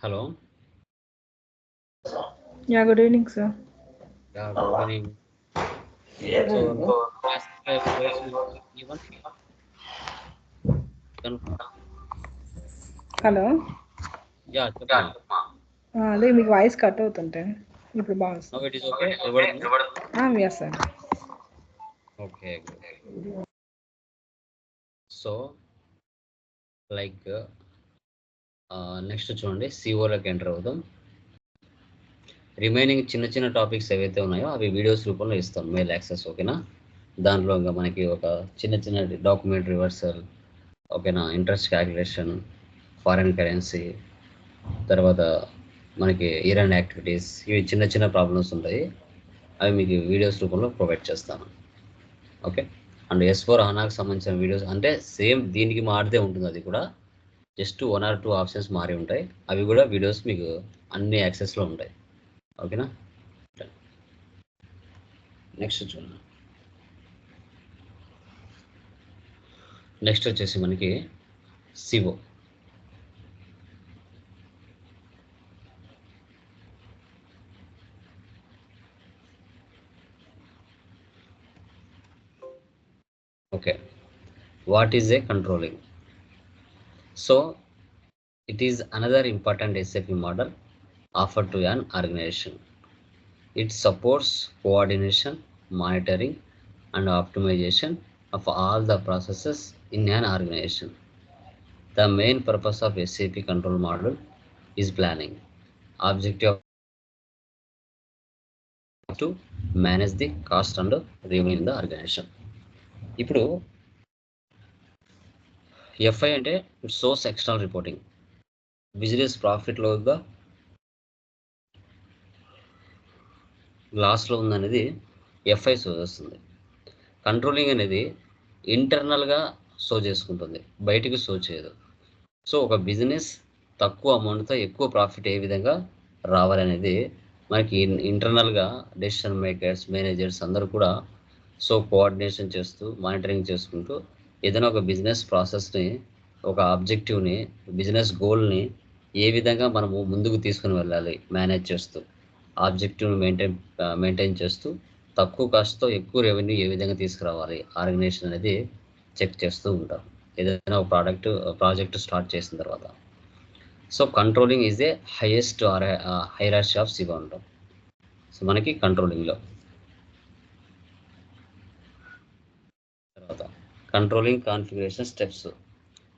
Hello. Yeah, good evening, sir. Yeah, good evening. So, class five, even hello చెప్పండి. అదే మీకు voice cut అవుతుంటే ఇప్పుడు బాగా Now వస్తుంది it is okay. Everybody? Yes sir Okay, good. Like next చూడండి సిఓలోకి ఎంటర్ అవుదాం. రిమైనింగ్ చిన్న చిన్న టాపిక్స్ ఏవైతే ఉన్నాయో అవి వీడియోస్ రూపంలో ఇస్తాం మెయిల్ యాక్సెస్ ఓకేనా? దాంట్లో ఇంకా మనకి ఒక చిన్న చిన్న డాక్యుమెంట్ రివర్సల్ ఓకేనా? ఇంట్రెస్ట్ క్యాలిక్యులేషన్ ఫారెన్ కరెన్సీ తర్వాత మనకి ఇరాన్ యాక్టివిటీస్ ఇవి చిన్న చిన్న ప్రాబ్లమ్స్ ఉంటాయి. అవి మీకు వీడియోస్ రూపంలో ప్రొవైడ్ చేస్తాను. ఓకే? అండ్ ఎస్ ఫోర్ హనాకు సంబంధించిన వీడియోస్ అంటే సేమ్ దీనికి మారితే ఉంటుంది అది కూడా. Just one or two options మారి ఉంటాయి. అవి కూడా వీడియోస్ మీకు అన్ని యాక్సెస్లో ఉంటాయి. ఓకేనా నెక్స్ట్ చూడండి నెక్స్ట్ వచ్చేసి మనకి CO okay. What is a controlling? So it is another important SAP model offered to an organization. It supports coordination monitoring and optimization of all the processes in an organization. The main purpose of SAP control model is planning. Objective to manage the cost and revenue in the organization. ఇప్పుడు FI అంటే it source external reporting business ప్రాఫిట్లోగా లాస్లో ఉందనేది f i so చేస్తుంది. Controlling అనేది ఇంటర్నల్గా show చేసుకుంటుంది. బయటికి show చేయదు. సో ఒక బిజినెస్ తక్కువ అమౌంట్తో ఎక్కువ ప్రాఫిట్ ఏ విధంగా రావాలనేది మనకి ఇంటర్నల్గా డెసిషన్ మేకర్స్ మేనేజర్స్ అందరూ కూడా సో కోఆర్డినేషన్ చేస్తూ మానిటరింగ్ చేసుకుంటూ ఏదైనా ఒక బిజినెస్ ప్రాసెస్ని ఒక ఆబ్జెక్టివ్ని బిజినెస్ గోల్ని ఏ విధంగా మనము ముందుకు తీసుకుని వెళ్ళాలి మేనేజ్ చేస్తూ ఆబ్జెక్టివ్ని మెయింటైన్ మెయింటైన్ చేస్తూ తక్కువ కాస్ట్తో ఎక్కువ రెవెన్యూ ఏ విధంగా తీసుకురావాలి ఆర్గనైజేషన్ అనేది చెక్ చేస్తూ ఉంటాం. ఏదైనా ఒక ప్రోడక్ట్ ప్రాజెక్ట్ స్టార్ట్ చేసిన తర్వాత. So controlling is a highest or hierarchy of CO ఉంటాం సో మనకి కంట్రోలింగ్లో. controlling configuration steps.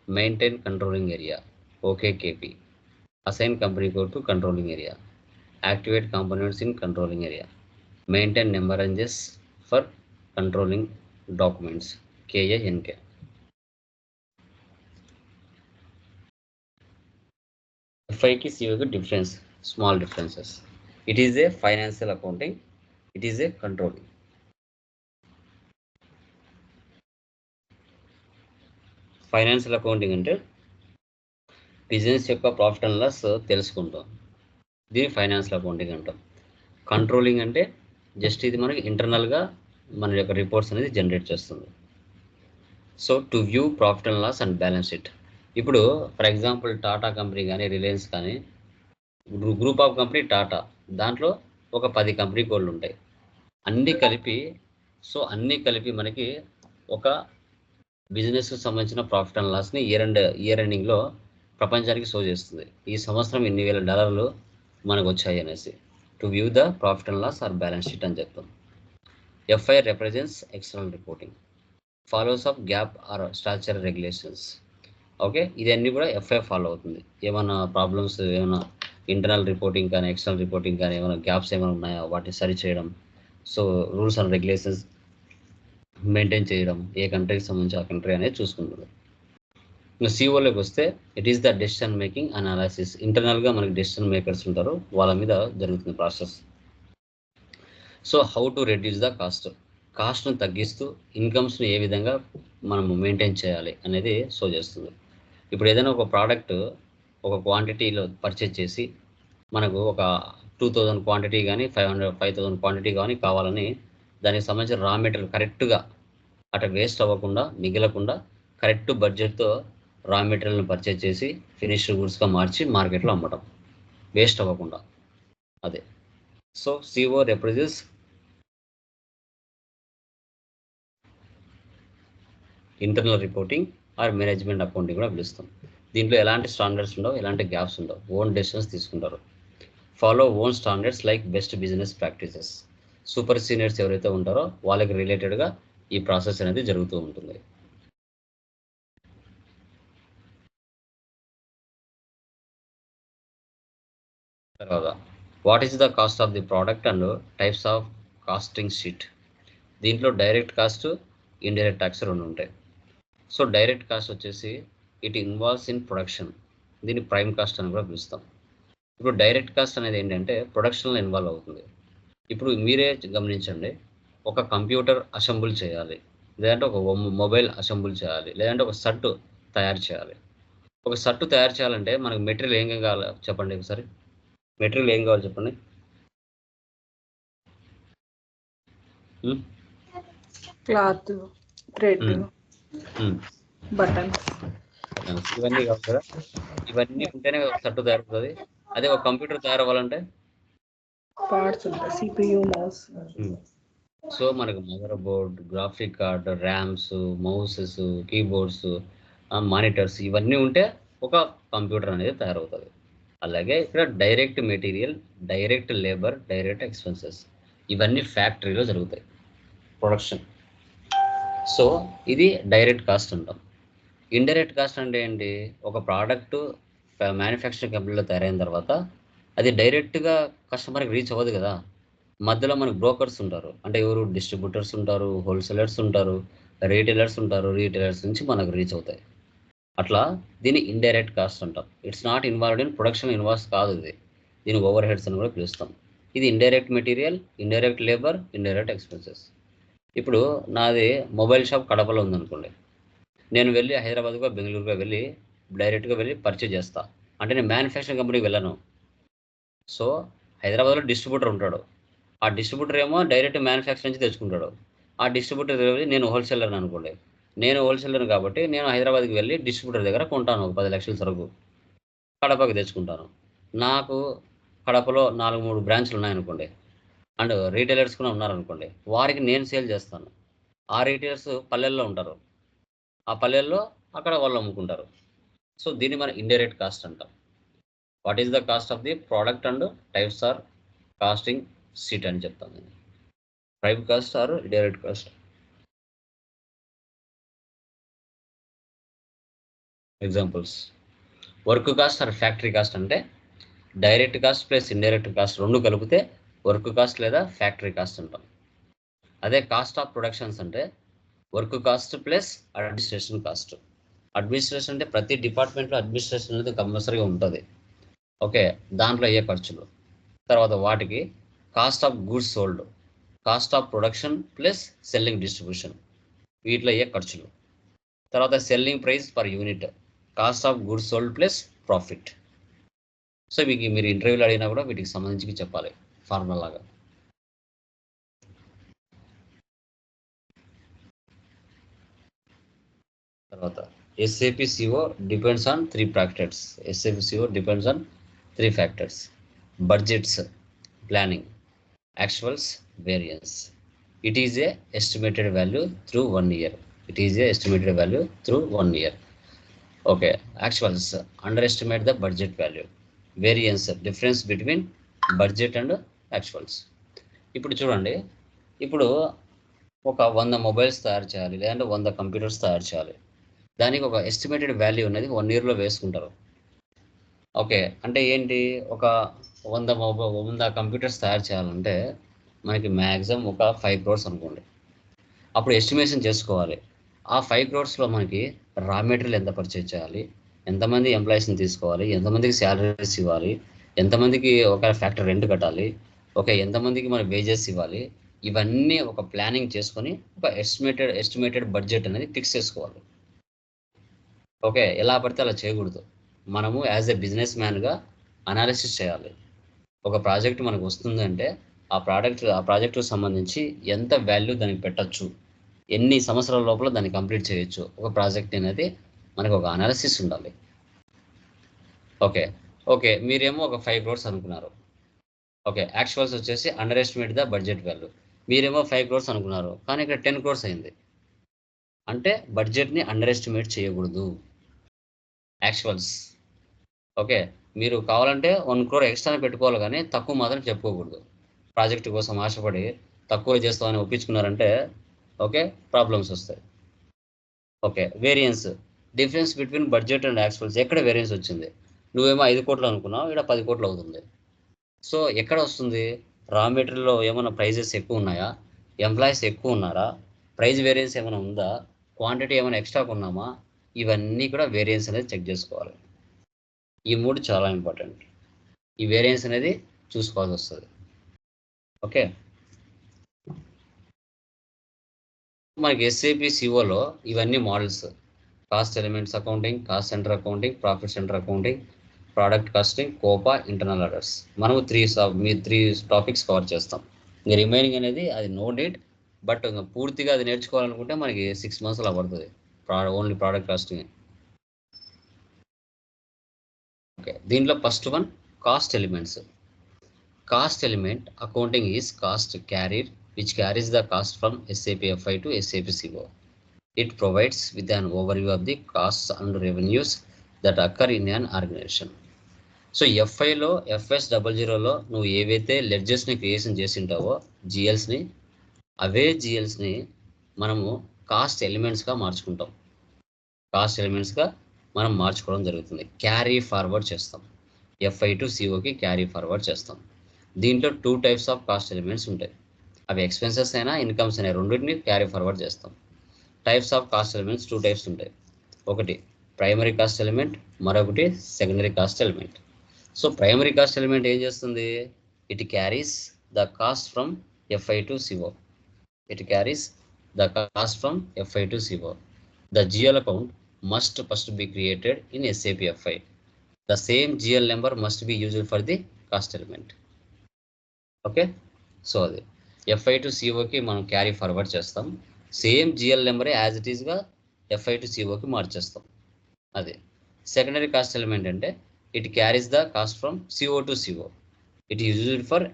Maintain controlling area. OKKP assign company code to controlling area. Activate components in controlling area. Maintain number ranges for controlling documents. KANK FIQ CVQ difference small differences. It is a financial accounting. It is a controlling. Financial accounting అంటే business యొక్క profit and loss తెలుసుకుంటాం. దీన్ని financial accounting అంటాం. Controlling అంటే just ఇది మనకి ఇంటర్నల్గా మన యొక్క రిపోర్ట్స్ అనేది జనరేట్ చేస్తుంది. So to view profit and loss and balance sheet. ఇప్పుడు ఫర్ ఎగ్జాంపుల్ టాటా కంపెనీ కానీ రిలయన్స్ కానీ గ్రూప్ ఆఫ్ కంపెనీ టాటా. దాంట్లో ఒక పది కంపెనీ కోడ్లు ఉంటాయి. అన్నీ కలిపి సో అన్నీ కలిపి మనకి ఒక బిజినెస్కు సంబంధించిన ప్రాఫిట్ అండ్ లాస్ని ఇయర్ అండ్ ఇయర్ ఎండింగ్లో ప్రపంచానికి షో చేస్తుంది. ఈ సంవత్సరం ఎన్ని వేల డాలర్లు మనకు వచ్చాయి అనేసి. To view the profit and loss or balance sheet అని చెప్తాం. FI represents external reporting follows of GAAP or structure regulations okay ఇదన్నీ కూడా ఎఫ్ఐ ఫాలో అవుతుంది. ఏమైనా ప్రాబ్లమ్స్ ఏమైనా ఇంటర్నల్ రిపోర్టింగ్ కానీ ఎక్స్టర్నల్ రిపోర్టింగ్ కానీ ఏమైనా గ్యాప్స్ ఏమైనా ఉన్నాయా? వాటిని సరి చేయడం. So rules and regulations maintain చేయడం ఏ కంట్రీకి సంబంధించి ఆ కంట్రీ అనేది చూసుకుంటుంది. ఇంకా సిఓలోకి వస్తే it is the decision making analysis ఇంటర్నల్గా మనకి డెసిషన్ మేకర్స్ ఉంటారు వాళ్ళ మీద జరుగుతుంది process so how to reduce the cost కాస్ట్ను తగ్గిస్తూ ఇన్కమ్స్ని ఏ విధంగా మనము మెయింటైన్ చేయాలి అనేది షో చేస్తుంది. ఇప్పుడు ఏదైనా ఒక ప్రోడక్ట్ ఒక క్వాంటిటీలో పర్చేజ్ చేసి మనకు ఒక టూ థౌజండ్ క్వాంటిటీ కానీ five hundred five thousand quantity కానీ కావాలని దానికి సంబంధించిన రా మెటీరియల్ కరెక్ట్గా అటు వేస్ట్ అవ్వకుండా మిగలకుండా కరెక్ట్ బడ్జెట్తో రా మెటీరియల్ని పర్చేజ్ చేసి ఫినిష్డ్ గుడ్స్గా మార్చి మార్కెట్లో అమ్మటం. వేస్ట్ అవ్వకుండా. అదే. So CO represents internal reporting or management accounting కూడా పిలుస్తాం. దీంట్లో ఎలాంటి స్టాండర్డ్స్ ఉండవు ఎలాంటి గ్యాప్స్ ఉండవు. ఓన్ డెసిషన్స్ తీసుకుంటారు. Follow own standards like best business practices super seniors ఎవరైతే ఉంటారో వాళ్ళకి రిలేటెడ్గా ఈ ప్రాసెస్ అనేది జరుగుతూ ఉంటుంది. తర్వాత what is the cost of the product and types of costing sheet దీంట్లో డైరెక్ట్ కాస్ట్ ఇండైరెక్ట్ ట్యాక్స్ రెండు ఉంటాయి. సో డైరెక్ట్ కాస్ట్ వచ్చేసి ఇట్ ఇన్వాల్వ్స్ ఇన్ ప్రొడక్షన్ దీన్ని ప్రైమ్ కాస్ట్ అని కూడా పిలుస్తాం. ఇప్పుడు డైరెక్ట్ కాస్ట్ అనేది ఏంటంటే ప్రొడక్షన్లో ఇన్వాల్వ్ అవుతుంది. ఇప్పుడు మీరే గమనించండి. ఒక కంప్యూటర్ అసెంబుల్ చేయాలి. లేదంటే ఒక మొబైల్ అసెంబుల్ చేయాలి. లేదంటే ఒక సట్టు తయారు చేయాలి. ఒక సట్టు తయారు చేయాలంటే మనకు మెటీరియల్ ఏం కావాలి చెప్పండి ఒకసారి. మెటీరియల్ ఏం కావాలి చెప్పండి. Cloth thread. బటన్స్. ఇవన్నీ కావాలి కదా. ఇవన్నీ ఉంటేనే సట్టు తయారవుతుంది. అదే ఒక కంప్యూటర్ తయారవ్వాలంటే పార్ట్స్ ఉంటాయి సిపియు మౌస్ సో మనకు motherboard graphic card RAMs mouses keyboards monitors ఇవన్నీ ఉంటే ఒక కంప్యూటర్ అనేది తయారవుతుంది. అలాగే ఇక్కడ direct material direct labour direct expenses ఇవన్నీ ఫ్యాక్టరీలో జరుగుతాయి. ప్రొడక్షన్ సో ఇది డైరెక్ట్ కాస్ట్ అంటాం. ఇండైరెక్ట్ కాస్ట్ అంటే ఏంటి? ఒక ప్రోడక్ట్ మ్యానుఫ్యాక్చరింగ్ కంపెనీలో తయారైన తర్వాత అది డైరెక్ట్గా కస్టమర్కి రీచ్ అవ్వదు కదా. మధ్యలో మనకు బ్రోకర్స్ ఉంటారు. అంటే ఎవరు డిస్ట్రిబ్యూటర్స్ ఉంటారు హోల్సేలర్స్ ఉంటారు రీటైలర్స్ ఉంటారు రీటైలర్స్ నుంచి మనకు రీచ్ అవుతాయి. అట్లా దీన్ని ఇండైరెక్ట్ కాస్ట్ అంటాం. It's not involved in production involves కాదు ఇది. దీని ఓవర్ హెడ్స్ అని కూడా పిలుస్తాం. ఇది indirect material indirect labour indirect expenses. ఇప్పుడు నాది మొబైల్ షాప్ కడపలో ఉందనుకోండి. నేను వెళ్ళి హైదరాబాద్గా బెంగళూరుగా వెళ్ళి డైరెక్ట్గా వెళ్ళి పర్చేజ్ చేస్తా. అంటే నేను మ్యానుఫ్యాక్చరింగ్ కంపెనీకి వెళ్ళను. సో హైదరాబాద్లో డిస్ట్రిబ్యూటర్ ఉంటాడు. ఆ డిస్ట్రిబ్యూటర్ ఏమో డైరెక్ట్ మ్యానుఫ్యాక్చర్ నుంచి తెచ్చుకుంటాడు ఆ డిస్ట్రిబ్యూటర్ దగ్గర నేను హోల్సేలర్ అనుకోండి. నేను హోల్సేలర్ కాబట్టి నేను హైదరాబాద్కి వెళ్ళి డిస్ట్రిబ్యూటర్ దగ్గర కొంటాను ఒక పది లక్షల సరుకు. కడపకి తెచ్చుకుంటాను. నాకు కడపలో నాలుగు మూడు బ్రాంచ్లు ఉన్నాయనుకోండి. అండ్ రీటైలర్స్ కూడా ఉన్నారనుకోండి. వారికి నేను సేల్ చేస్తాను. ఆ రీటైలర్స్ పల్లెల్లో ఉంటారు. ఆ పల్లెల్లో అక్కడ వాళ్ళు అమ్ముకుంటారు. సో దీన్ని మనం ఇండైరెక్ట్ కాస్ట్ అంటాం. What is the cost of the product and types or costing sheet అని చెప్తాను నేను. Prime cost or direct cost examples work cost or factory cost అంటే direct cost plus indirect cost రెండు కలిపితే work cost లేదా factory cost అంటాం. అదే cost of productions అంటే work cost plus administration cost administration అంటే ప్రతి డిపార్ట్మెంట్లో అడ్మినిస్ట్రేషన్ అనేది కంపల్సరీగా ఉంటుంది. ఓకే దాంట్లో అయ్యే ఖర్చులు? తర్వాత వాటికి cost of goods sold cost of production plus selling distribution వీటిలో అయ్యే ఖర్చులు? తర్వాత selling price per unit cost of goods sold plus profit so మీకు మీరు ఇంటర్వ్యూలు అడిగినా కూడా వీటికి సంబంధించి చెప్పాలి ఫార్మల్ లాగా. తర్వాత SAP CO depends on three products SAP CO depends on three factors budgets planning actuals variance it is a estimated value through one year it is a estimated value through one year okay actuals under estimate the budget value variance difference between budget and actuals ఇప్పుడు చూడండి. ఇప్పుడు ఒక వంద mobiles తయారు చేయాలి లేదంటే వంద computers తయారు చేయాలి. దానికి ఒక ఎస్టిమేటెడ్ వాల్యూ అనేది వన్ ఇయర్లో వేసుకుంటారు. ఓకే. అంటే ఏంటి? ఒక వంద మొబైల్ వంద కంప్యూటర్స్ తయారు చేయాలంటే మనకి మ్యాక్సిమం ఒక ఫైవ్ క్రోర్స్ అనుకోండి. అప్పుడు ఎస్టిమేషన్ చేసుకోవాలి. ఆ ఫైవ్ క్రోర్స్లో మనకి రా మెటీరియల్ ఎంత పర్చేజ్ చేయాలి? ఎంతమంది ఎంప్లాయీస్ని తీసుకోవాలి? ఎంతమందికి శాలరీస్ ఇవ్వాలి? ఎంతమందికి ఒక ఫ్యాక్టరీ రెంట్ కట్టాలి? ఓకే ఎంతమందికి మన వేజెస్ ఇవ్వాలి? ఇవన్నీ ఒక ప్లానింగ్ చేసుకొని ఒక ఎస్టిమేటెడ్ ఎస్టిమేటెడ్ బడ్జెట్ అనేది ఫిక్స్ చేసుకోవాలి. ఓకే ఎలా పడితే అలా చేయకూడదు. మనము యాజ్ ఎ బిజినెస్ మ్యాన్గా అనాలిసిస్ చేయాలి. ఒక ప్రాజెక్ట్ మనకు వస్తుందంటే ఆ ప్రోడక్ట్ ఆ ప్రాజెక్టుకు సంబంధించి ఎంత వాల్యూ దానికి పెట్టచ్చు ఎన్ని సంవత్సరాల లోపల దాన్ని కంప్లీట్ చేయొచ్చు ఒక ప్రాజెక్ట్ అనేది మనకు ఒక అనాలిసిస్ ఉండాలి. ఓకే ఓకే మీరేమో ఒక ఫైవ్ క్రోర్స్ అనుకున్నారు. ఓకే యాక్చువల్స్ వచ్చేసి under estimate the budget value మీరేమో ఫైవ్ క్రోర్స్ అనుకున్నారు కానీ ఇక్కడ టెన్ క్రోర్స్ అయింది. అంటే బడ్జెట్ని అండర్ ఎస్టిమేట్ చేయకూడదు. యాక్చువల్స్. ఓకే. మీరు కావాలంటే వన్ క్రోర్ ఎక్స్ట్రా పెట్టుకోవాలి కానీ తక్కువ మాత్రం చెప్పుకోకూడదు. ప్రాజెక్ట్ కోసం ఆశపడి తక్కువ చేస్తామని ఒప్పించుకున్నారంటే ఓకే ప్రాబ్లమ్స్ వస్తాయి. Okay variance difference between budget and actuals ఎక్కడ వేరియన్స్ వచ్చింది? నువ్వేమో ఐదు కోట్లు అనుకున్నావు ఇక్కడ పది కోట్లు అవుతుంది. సో ఎక్కడ వస్తుంది? రా మెటీరియల్లో ఏమైనా ప్రైజెస్ ఎక్కువ ఉన్నాయా? ఎంప్లాయీస్ ఎక్కువ ఉన్నారా? ప్రైజ్ వేరియన్స్ ఏమైనా ఉందా? క్వాంటిటీ ఏమైనా ఎక్స్ట్రా కొన్నామా? ఇవన్నీ కూడా వేరియన్స్ అనేది చెక్ చేసుకోవాలి. ఈ మూడు చాలా ఇంపార్టెంట్ ఈ వేరియన్స్ అనేది చూసుకోవాల్సి వస్తుంది. ఓకే మనకి ఎస్ఏపి సిఓలో ఇవన్నీ models cost elements accounting cost centre accounting profit centre accounting product costing COPA internal orders మనము త్రీ మీ త్రీ టాపిక్స్ కవర్ చేస్తాం. ఇంకా రిమైనింగ్ అనేది అది నో డేట్ బట్ ఇంకా పూర్తిగా అది నేర్చుకోవాలనుకుంటే మనకి సిక్స్ మంత్స్ అలా పడుతుంది. ఓన్లీ ప్రోడక్ట్ కాస్టింగ్ ఓకే దీంట్లో first one cost elements cost element accounting is cost carrier which carries the cost from SAP FI to SAP CO it provides with an with an overview of the costs and revenues that occur in an so ఎఫ్ఐలో FS double జీరోలో నువ్వు ఏవైతే లెడ్జెస్ని creation చేసి ఉంటావో జిఎల్స్ని అవే జిఎల్స్ని మనము cost ఎలిమెంట్స్గా మార్చుకుంటాం. Cost ఎలిమెంట్స్గా మనం మార్చుకోవడం జరుగుతుంది. Carry forward చేస్తాం. ఎఫ్ఐ టు సిఓకి క్యారీ ఫార్వర్డ్ చేస్తాం. దీంట్లో two types of cost elements ఉంటాయి. అవి ఎక్స్పెన్సెస్ అయినా ఇన్కమ్స్ అయినా రెండింటిని క్యారీ ఫార్వర్డ్ చేస్తాం. Types of cost elements two types ఉంటాయి. ఒకటి ప్రైమరీ కాస్ట్ ఎలిమెంట్ మరొకటి secondary cost element so primary cost element ఏం చేస్తుంది? It carries the cost from FI to CO it carries the cost from FI to CO the GL account must first be created in SAP FI the same GL number must be used for the cost element okay so అది. FI to సిఓకి మనం carry forward చేస్తాం. Same GL నెంబరే as it ఈస్గా FI to సిఓకి మార్చేస్తాం అదే. Secondary cost element అంటే it carries the cost from CO to CO it used for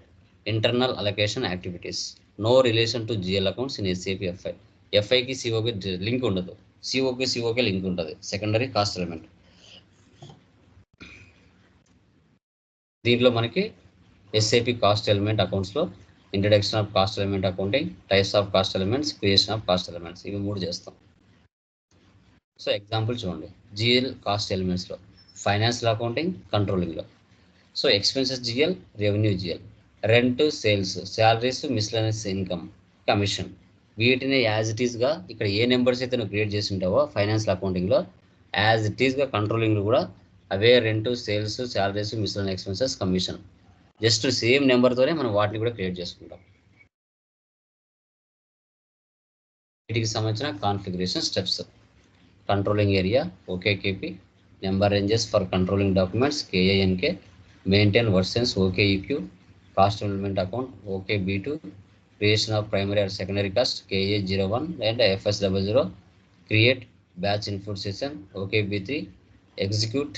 internal allocation activities no relation to GL accounts in SAP FI ఎఫ్ఐకి సిఓకి link ఉండదు. సిఓకి సిఓకి లింక్ ఉంటుంది. సెకండరీ కాస్ట్ ఎలిమెంట్ దీంట్లో మనకి SAP cost element అకౌంట్స్లో introduction of cost element accounting types of cost elements creation of cost elements ఇవి మూడు చేస్తాం. సో ఎగ్జాంపుల్ చూడండి. జిఎల్ కాస్ట్ ఎలిమెంట్స్లో financial accounting కంట్రోలింగ్లో so expenses GL revenue GL rent sales salaries miscellaneous income commission వీటిని as it ఈస్గా ఇక్కడ ఏ numbers అయితే నువ్వు క్రియేట్ చేసి ఉంటావో ఫైనాన్షియల్ అకౌంటింగ్లో యాజ్ ఇట్ ఈస్గా కంట్రోలింగ్లో కూడా అవే rent sales salaries miscellaneous expenses commission just same నెంబర్తోనే మనం వాటిని కూడా క్రియేట్ చేసుకుంటాం. వీటికి సంబంధించిన configuration steps controlling area OKKP number ranges for controlling documents KANK maintain versions OKEQ cost element account okay B two creation of primary or secondary cost KA zero one and FS double zero create batch input section okay B three execute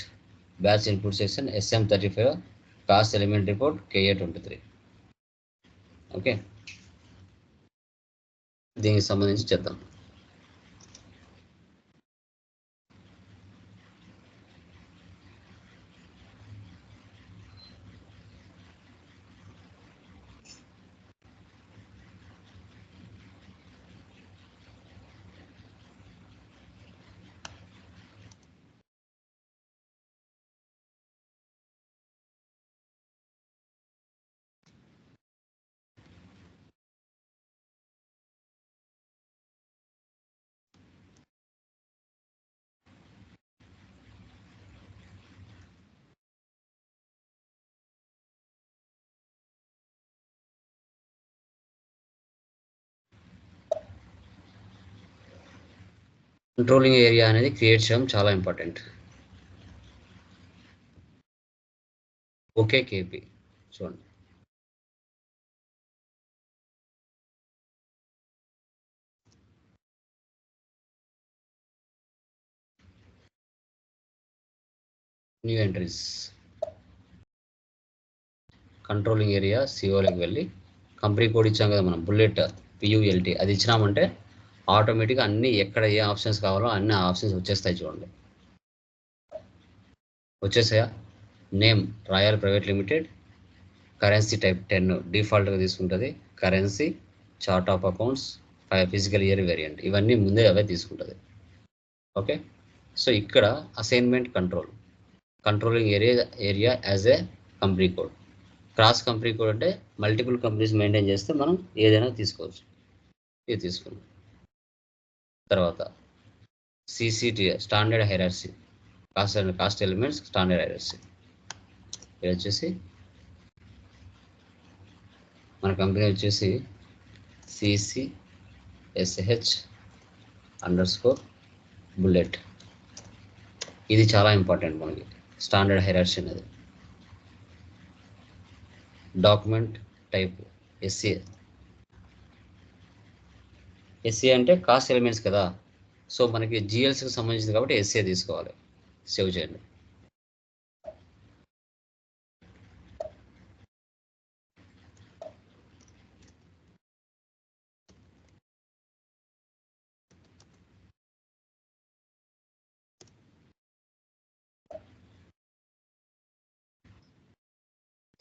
batch input section SM thirty five cost element report KA twenty three okay దీనికి సంబంధించి చేద్దాం controlling area అనేది create చేయడం చాలా important okay KP చూడండి. New entries controlling area సిఓలోకి వెళ్ళి company code ఇచ్చాం కదా మనం బుల్లెట్ పియూఎల్టీ అది ఇచ్చినామంటే ఆటోమేటిక్గా అన్ని ఎక్కడ ఏ ఆప్షన్స్ కావాలో అన్ని ఆప్షన్స్ వచ్చేస్తాయి చూడండి. వచ్చేసాయా? Name royal private limited. Currency type ten డిఫాల్ట్గా తీసుకుంటుంది. Currency chart of accounts physical year variant. ఇవన్నీ ముందే అవే తీసుకుంటుంది. ఓకే? సో ఇక్కడ assignment control. Controlling area area as a company code. Cross company code అంటే మల్టిపుల్ కంపెనీస్ మెయింటైన్ చేస్తే మనం ఏదైనా తీసుకోవచ్చు. ఇది తీసుకున్నాం తర్వాత CCT standard hierarchy cost and cost elements standard hierarchy ఇది వచ్చేసి మన కంపెనీ వచ్చేసి CC SH underscore bullet ఇది చాలా ఇంపార్టెంట్ మనకి. స్టాండర్డ్ హైరార్సీ అనేది. డాక్యుమెంట్ టైప్ ఎస్సీ ఎస్ఏ అంటే కాస్ట్ ఎలిమెంట్స్ కదా. సో మనకి జిఎల్సీకి సంబంధించింది కాబట్టి ఎస్ఏ తీసుకోవాలి. సేవ్ చేయండి.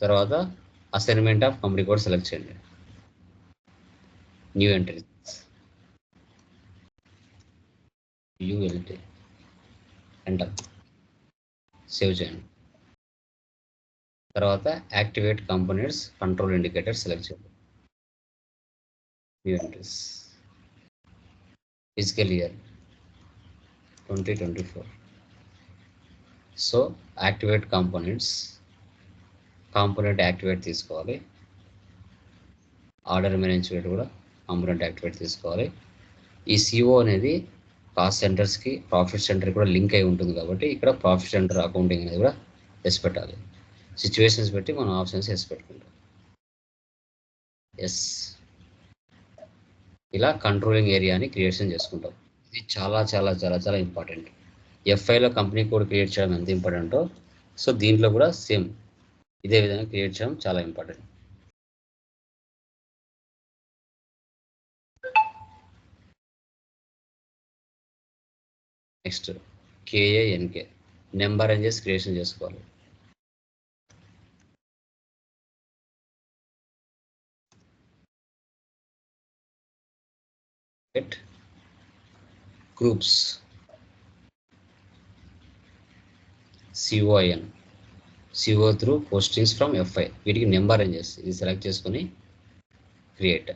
తర్వాత assignment of company code select చేయండి. New entry ULT enter. Save చేయండి. తర్వాత activate components control indicator select చేయండి. Entries. Physical year twenty twenty four so activate components component activate తీసుకోవాలి. ఆర్డర్ మేనేజ్మెంట్ కూడా కాంపోనెంట్ యాక్టివేట్ తీసుకోవాలి. ఈ సిఓ అనేది cost సెంటర్స్కి ప్రాఫిట్ సెంటర్ కూడా లింక్ అయి ఉంటుంది కాబట్టి ఇక్కడ ప్రాఫిట్ సెంటర్ అకౌంటింగ్ అనేది కూడా ఎస్ పెట్టాలి. సిచ్యువేషన్స్ బట్టి మనం ఆప్షన్స్ ఎస్ పెట్టుకుంటాం. ఎస్ ఇలా కంట్రోలింగ్ ఏరియాని క్రియేషన్ చేసుకుంటాం. ఇది చాలా చాలా చాలా చాలా ఇంపార్టెంట్ ఎఫ్ఐలో కంపెనీ కోడ్ క్రియేట్ చేయడం ఎంత ఇంపార్టెంటో సో దీంట్లో కూడా సేమ్ ఇదే విధంగా క్రియేట్ చేయడం చాలా ఇంపార్టెంట్ నెక్స్ట్. కేఏఎన్కే నెంబర్ అని చేసి క్రియేషన్ చేసుకోవాలి. Groups CON CO through postings from FI వీటికి నెంబర్ అని చేసి ఇది సెలెక్ట్ చేసుకొని క్రియేట్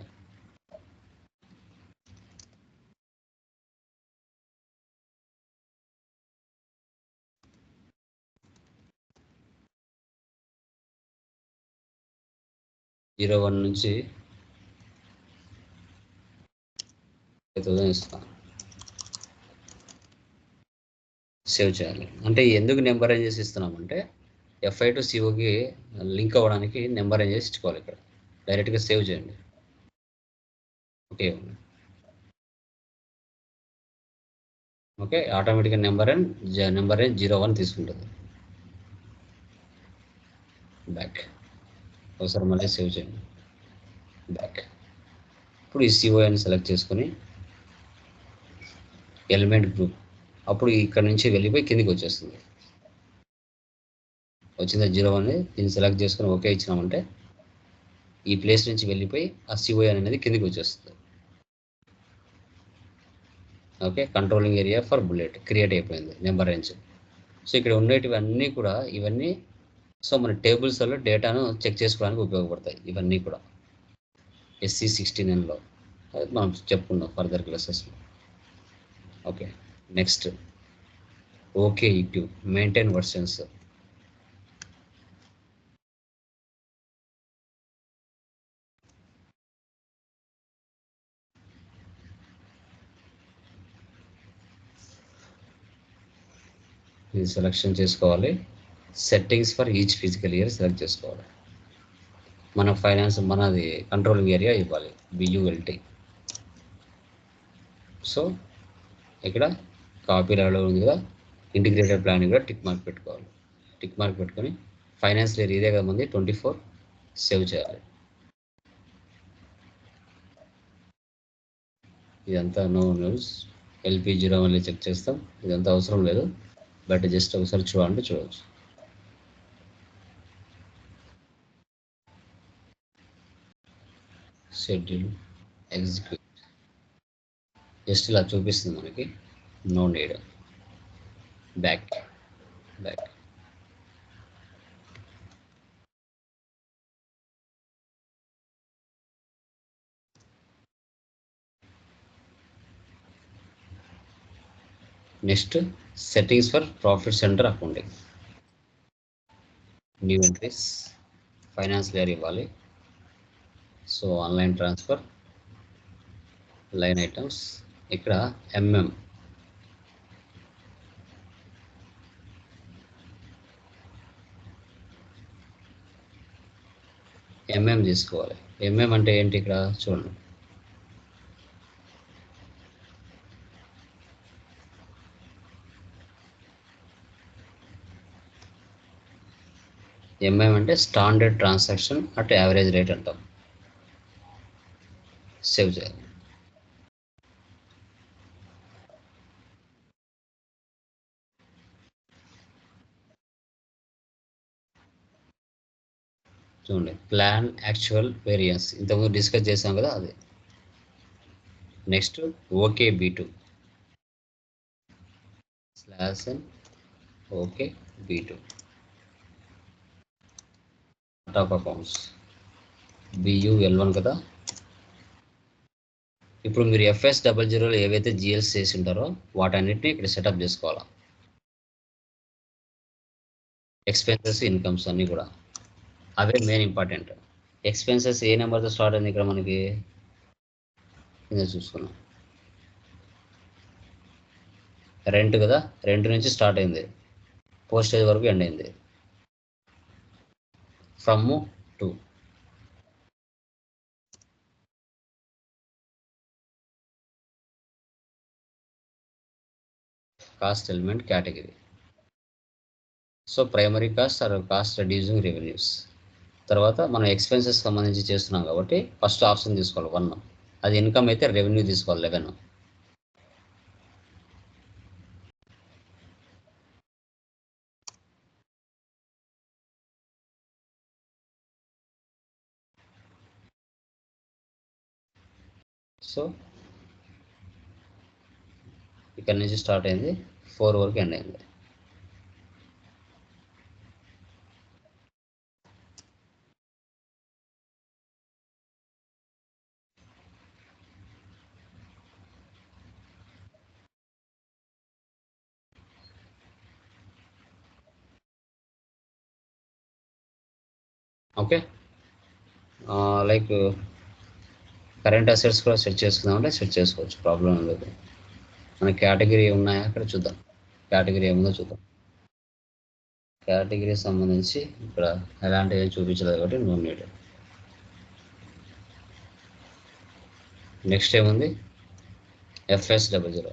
జీరో వన్ నుంచి ఫైవ్ ఇస్తాను సేవ్ చేయాలి. అంటే ఎందుకు నెంబర్ ఏం చేసి ఇస్తున్నామంటే ఎఫ్ఐ టు సిఓకి లింక్ అవ్వడానికి నెంబర్ ఏం చేసి ఇచ్చుకోవాలి ఇక్కడ. డైరెక్ట్గా సేవ్ చేయండి. ఓకే. ఓకే ఆటోమేటిక్గా number and number and zero one తీసుకుంటుంది. బ్యాక్ ఒకసారి మళ్ళీ సేవ్ చేయండి. బ్యాక్ ఇప్పుడు ఈ సిఓఎన్ సెలెక్ట్ చేసుకొని ఎలిమెంట్ గ్రూప్ అప్పుడు ఇక్కడ నుంచి వెళ్ళిపోయి కిందికి వచ్చేస్తుంది. వచ్చిందా జీరో అనేది దీన్ని సెలెక్ట్ చేసుకొని ఓకే ఇచ్చినామంటే ఈ ప్లేస్ నుంచి వెళ్ళిపోయి ఆ సిఓఎన్ అనేది కిందికి వచ్చేస్తుంది. Okay controlling area for bullet create అయిపోయింది. నెంబర్ రేంజ్ సో ఇక్కడ ఉండేటివన్నీ కూడా ఇవన్నీ సో మన టేబుల్స్లో డేటాను చెక్ చేసుకోవడానికి ఉపయోగపడతాయి ఇవన్నీ కూడా. ఎస్సీ సిక్స్టీ నైన్లో మనం చెప్పుకుందాం ఫర్దర్ క్లాసెస్లో. Okay next. Okay EQ maintain versions. ఇది సెలెక్షన్ చేసుకోవాలి. Settings for each physical year select చేసుకోవాలి. మన ఫైనాన్స్ మనది కంట్రోలింగ్ ఏరియా ఇవ్వాలి. బియుఎల్టీ సో ఇక్కడ కాపీ రావడం ఉంది కదా ఇంటిగ్రేటెడ్ ప్లాన్ కూడా టిక్ మార్క్ పెట్టుకోవాలి. టిక్ మార్క్ పెట్టుకొని ఫైనాన్స్ లేరు ఇదే కదా మంది ట్వంటీ ఫోర్ సేవ్ చేయాలి. ఇదంతా నో న్యూస్ ఎల్పీ జీరో మళ్ళీ చెక్ చేస్తాం. ఇదంతా అవసరం లేదు. బట్ జస్ట్ ఒకసారి చూడాలంటే చూడవచ్చు షెడ్యూల్ ఎగ్జిక్యూట్ జస్ట్ ఇలా చూపిస్తుంది మనకి no need back back next settings for profit centre accounting new entries finance layer ఇవ్వాలి so online transfer line items ఇక్కడ ఎంఎం ఎంఎం తీసుకోవాలి. ఎంఎం అంటే ఏంటి ఇక్కడ? చూడండి. ఎంఎం అంటే standard transaction at average rate అంటాం. సేవ్ చేయాలి చూడండి. ప్లాన్ యాక్చువల్ వేరియన్స్ ఇంతకుముందు డిస్కస్ చేసాం కదా అది. Next okay B two slash N okay B two top accounts BU L one కదా. ఇప్పుడు మీరు ఎఫ్ఎస్ డబల్ జీరోలో ఏవైతే జిఎల్స్ చేసి ఉంటారో వాటన్నిటిని ఇక్కడ సెటప్ చేసుకోవాలా? ఎక్స్పెన్సెస్ ఇన్కమ్స్ అన్నీ కూడా. అవే మెయిన్ ఇంపార్టెంట్ ఎక్స్పెన్సెస్ ఏ నెంబర్తో స్టార్ట్ అయింది ఇక్కడ మనకి? కింద చూసుకున్నాం రెంట్ కదా? రెంట్ నుంచి స్టార్ట్ అయింది. పోస్టేజ్ వరకు ఎండ్ అయింది. From to cost element category so primary cost or cost reducing revenues తర్వాత మనం ఎక్స్పెన్సెస్ సంబంధించి చేస్తున్నాం కాబట్టి ఫస్ట్ ఆప్షన్ తీసుకోవాలి వన్ అది ఇన్కమ్ అయితే రెవెన్యూ తీసుకోవాలి లెవెన్ సో ఇక్కడ నుంచి స్టార్ట్ అయింది. ఫోర్ వరకు ఎండ్ అయింది. ఓకే. లైక్ కరెంట్ అసెట్స్ కూడా సెట్ చేసుకుందామంటే సెట్ చేసుకోవచ్చు. ప్రాబ్లం లేదు. మన కేటగిరీ ఉన్నాయా? అక్కడ చూద్దాం. కేటగిరీ ఏముందో చూద్దాం. కేటగిరీ సంబంధించి ఇక్కడ ఎలాంటివి చూపించలేదు కాబట్టి నో నీడ్ నెక్స్ట్ ఏముంది? FS double zero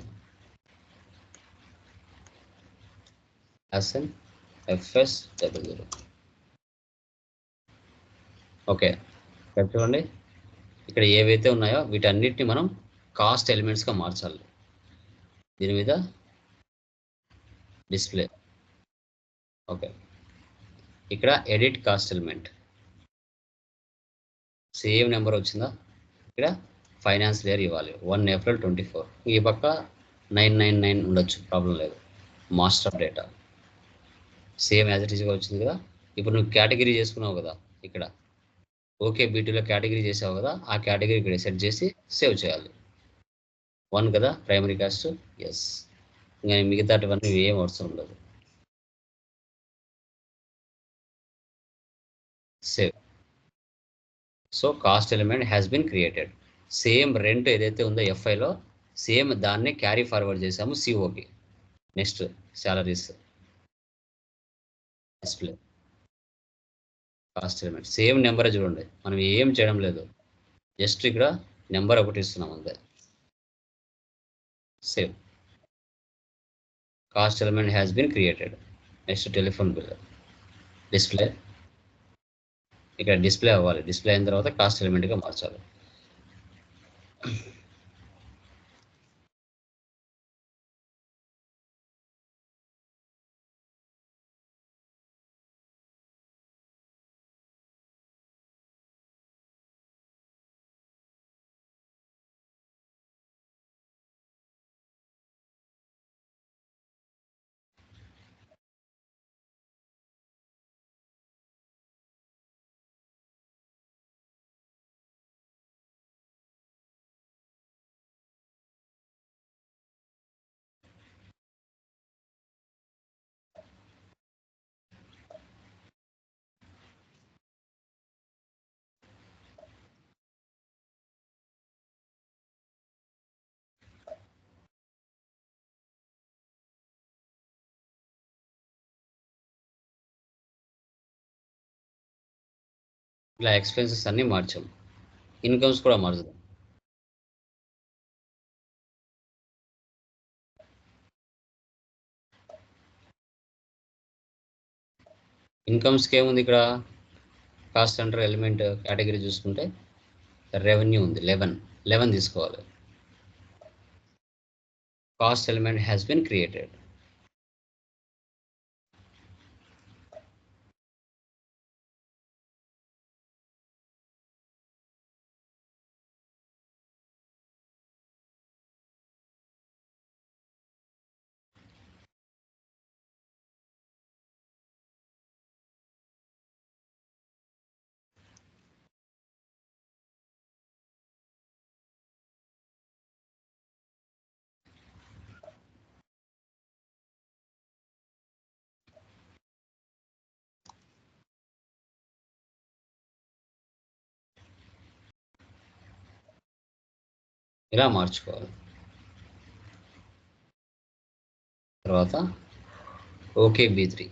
SN FS double zero okay ఇక్కడ చూడండి. ఇక్కడ ఏవైతే ఉన్నాయో వీటన్నిటిని మనం కాస్ట్ ఎలిమెంట్స్గా మార్చాలి. దీని మీద డిస్ప్లే ఓకే ఇక్కడ edit cost element same number వచ్చిందా? ఇక్కడ ఫైనాన్స్ లేయర్ ఇవ్వాలి. వన్ ఏప్రిల్ ట్వంటీ ఫోర్ ఈ పక్క నైన్ నైన్ నైన్ ఉండొచ్చు. ప్రాబ్లం లేదు. Master data same as it ఈస్గా వచ్చింది కదా? ఇప్పుడు నువ్వు కేటగిరీ చేసుకున్నావు కదా? ఇక్కడ. ఓకే బీటీలో కేటగిరీ చేసావు కదా? ఆ కేటగిరీ ఇక్కడ సెట్ చేసి సేవ్ చేయాలి. వన్ కదా ప్రైమరీ కాస్ట్ ఎస్ ఇంకా మిగతాటివన్నీ ఏం అవసరం ఉండదు. Save so cost element has been created same rent ఏదైతే ఉందో ఎఫ్ఐలో సేమ్ దాన్ని క్యారీ ఫార్వర్డ్ చేసాము సిఓకి next salaries display cost element same number చూడండి. మనం ఏం చేయడం లేదు. జస్ట్ ఇక్కడ నెంబర్ ఒకటి ఇస్తున్నాం అంతే. Save cost element has been created next telephone bill display ఇక్కడ డిస్ప్లే అవ్వాలి. డిస్ప్లే అయిన తర్వాత కాస్ట్ ఎలిమెంట్గా మార్చాలి. ఇలా ఎక్స్పెన్సెస్ అన్నీ మార్చాం. ఇన్కమ్స్ కూడా మార్చుదాం ఇన్కమ్స్కి ఏముంది ఇక్కడ? కాస్ట్ అండర్ ఎలిమెంట్ కేటగిరీ చూసుకుంటే రెవెన్యూ ఉంది. లెవెన్ లెవెన్ తీసుకోవాలి. Cost element has been created ఇలా మార్చుకోవాలి? తర్వాత ఓకే బీ త్రీ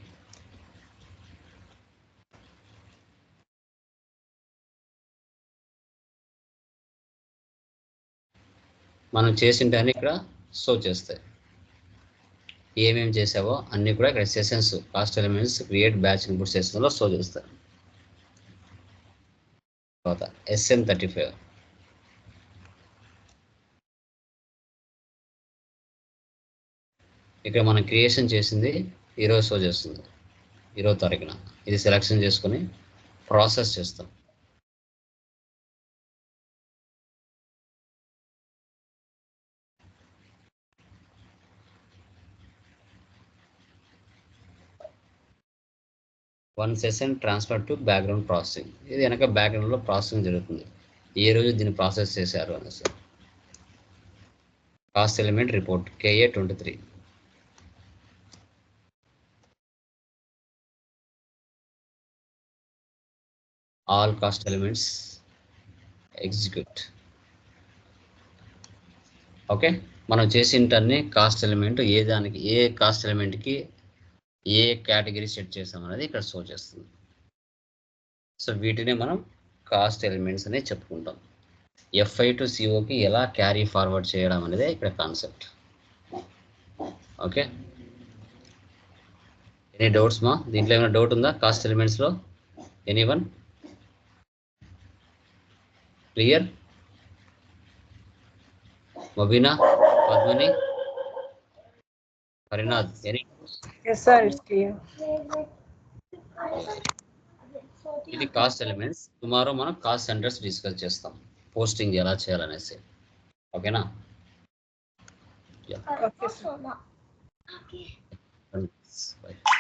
మనం చేసిన దాన్ని ఇక్కడ షో చేస్తాయి. ఏమేమి చేసావో అన్నీ కూడా ఇక్కడ sessions cost elements create batch input సెషన్లో షో చేస్తారు తర్వాత ఎస్ఎం థర్టీ ఫైవ్ ఇక్కడ మనం క్రియేషన్ చేసింది ఈరోజు షో చేస్తుంది. ఈరోజు తారీఖున. ఇది సెలెక్షన్ చేసుకొని ప్రాసెస్ చేస్తాం. One session transfer to background processing ఇది వెనక బ్యాక్గ్రౌండ్లో ప్రాసెసింగ్ జరుగుతుంది. ఏ రోజు దీన్ని ప్రాసెస్ చేశారు అనేసి. Cost element report KA twenty three all cost elements execute okay మనం చేసింటన్ని కాస్ట్ ఎలిమెంట్ ఏ దానికి ఏ కాస్ట్ ఎలిమెంట్కి ఏ కేటగిరీ సెట్ చేసాం ఇక్కడ షో చేస్తుంది. సో వీటిని మనం కాస్ట్ ఎలిమెంట్స్ అనే చెప్పుకుంటాం. ఎఫ్ఐ టు సిఓకి ఎలా క్యారీ ఫార్వర్డ్ చేయడం అనేది ఇక్కడ కాన్సెప్ట్ ఓకే ఎనీ డౌట్స్ మా దీంట్లో ఏమైనా డౌట్ ఉందా? Cost ఎలిమెంట్స్లో any one clear Mabina Padmani Harinath any? Yes sir it's clear ఇది కాస్ట్ ఎలిమెంట్స్ టుమారో మనం కాస్ట్ సెంటర్స్ డిస్కస్ చేస్తాం. పోస్టింగ్ ఎలా చేయాలనేసి. ఓకేనా? Okay sir. Bye.